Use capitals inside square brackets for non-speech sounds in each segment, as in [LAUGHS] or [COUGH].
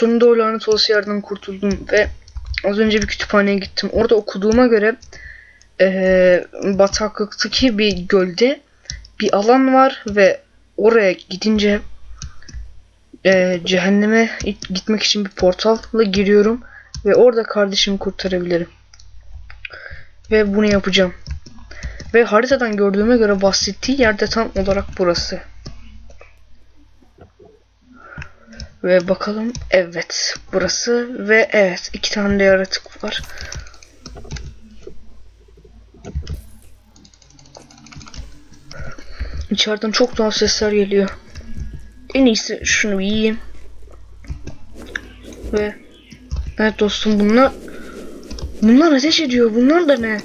Sonunda o lanet olası yerden kurtuldum ve az önce bir kütüphaneye gittim. Orada okuduğuma göre eee bataklıktaki bir gölde bir alan var ve oraya gidince eee, cehenneme gitmek için bir portalla giriyorum ve orada kardeşimi kurtarabilirim. Ve bunu yapacağım. Ve haritadan gördüğüme göre bahsettiği yerde tam olarak burası. Ve bakalım evet burası ve evet iki tane de yaratık var. İçeriden çok tuhaf sesler geliyor. En iyisi şunu yiyeyim. Ve evet dostum bunlar bunlar ateş ediyor. Bunlar da ne?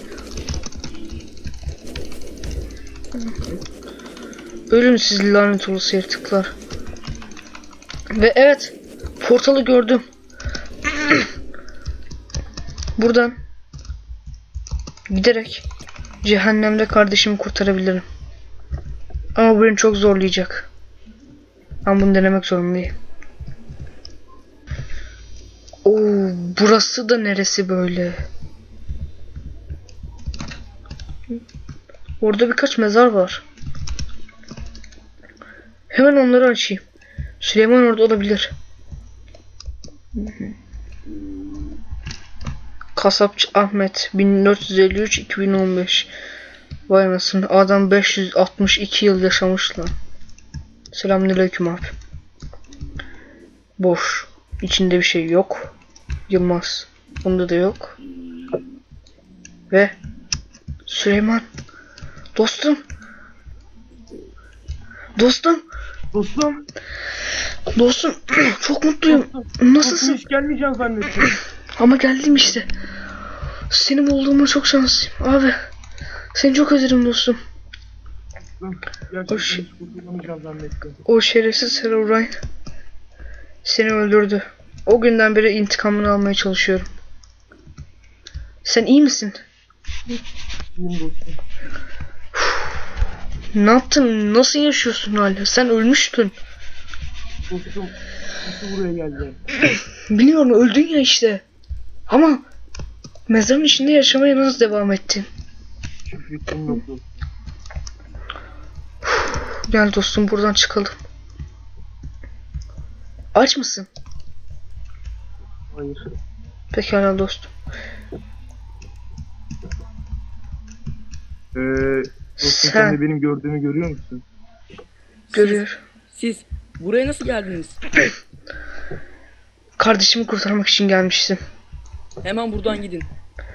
Ölün siz lanet olası yaratıklar. Ve evet portalı gördüm. [CLEARS THROAT] Buradan giderek cehennemde kardeşimi kurtarabilirim. Ama bu beni çok zorlayacak. Ben bunu denemek zorundayım. Oo, burası da neresi böyle? Orada birkaç mezar var. Hemen onları açayım. Süleyman orada olabilir. Kasapçı Ahmet 1453-2015 Vay anasını adam 562 yıl yaşamış lan. Selamünaleyküm abi. Boş. İçinde bir şey yok. Yılmaz. Bunda da yok. Ve Süleyman. Dostum. Dostum. Dostum. Dostum. [CLEARS THROAT] Çok mutluyum. Nasılsın? Hiç gelmeyeceğim zannettim. [CLEARS THROAT] Ama geldim işte. Seni bulduğuma çok şanslıyım. Abi. Seni çok özledim dostum. Gerçekten zannettim. O şerefsiz Herobrine seni öldürdü. O günden beri intikamını almaya çalışıyorum. Sen iyi misin? Ne yaptın? Nasıl yaşıyorsun hala? Sen ölmüştün. Dostum nasıl buraya geldin? [LAUGHS] Biliyorum öldün ya işte. Ama mezarın içinde yaşamaya nasıl devam ettin? Hiçbir fikrim yok dostum. Gel dostum buradan çıkalım. Aç mısın? Hayır. Pekala dostum. Ee, dostum sen... Sen de benim gördüğümü görüyor musun? görüyor. Siz buraya nasıl geldiniz? [CLEARS THROAT] Kardeşimi kurtarmak için gelmiştim. Hemen buradan gidin.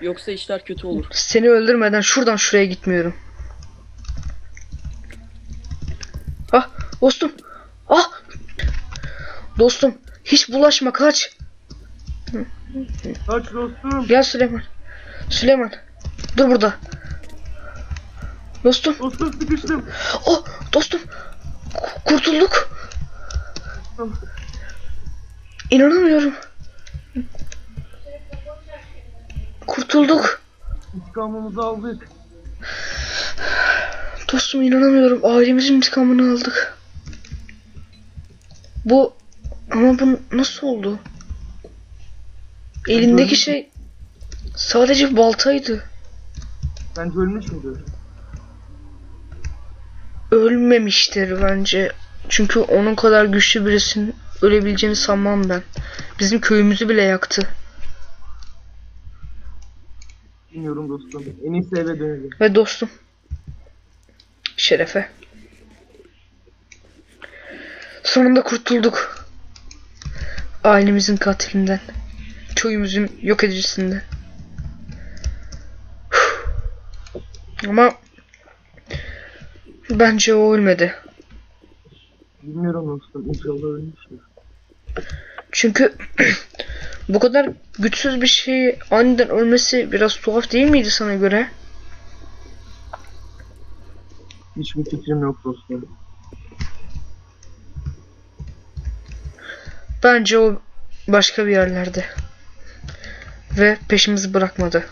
Yoksa işler kötü olur. Seni öldürmeden şuradan şuraya gitmiyorum. Ah dostum. Ah. Dostum hiç bulaşma kaç. Kaç dostum. Gel Süleyman. Süleyman. Dur burada. Dostum. Dostum sıkıştım. Oh dostum. Ku- Kurtulduk. İnanamıyorum. Kurtulduk. İntikamımızı aldık. Dostum inanamıyorum. Ailemizin intikamını aldık. Bu ama bu nasıl oldu? Elindeki şey sadece baltaydı. Sence ölmüş müydü? Ölmemiştir bence. Çünkü onun kadar güçlü birisinin ölebileceğini sanmam ben. Bizim köyümüzü bile yaktı. Bilmiyorum dostum. En iyisi eve dönelim. Ve dostum. Şerefe. Sonunda kurtulduk. Ailemizin katilinden. Köyümüzün yok edicisinden. Ama bence o ölmedi. Bilmiyorum dostum. İnşallah ölmüştür. Çünkü [CLEARS THROAT] bu kadar güçsüz bir şey aniden ölmesi biraz tuhaf değil miydi sana göre? Hiçbir fikrim yok dostum. Bence o başka bir yerlerde. Ve peşimizi bırakmadı.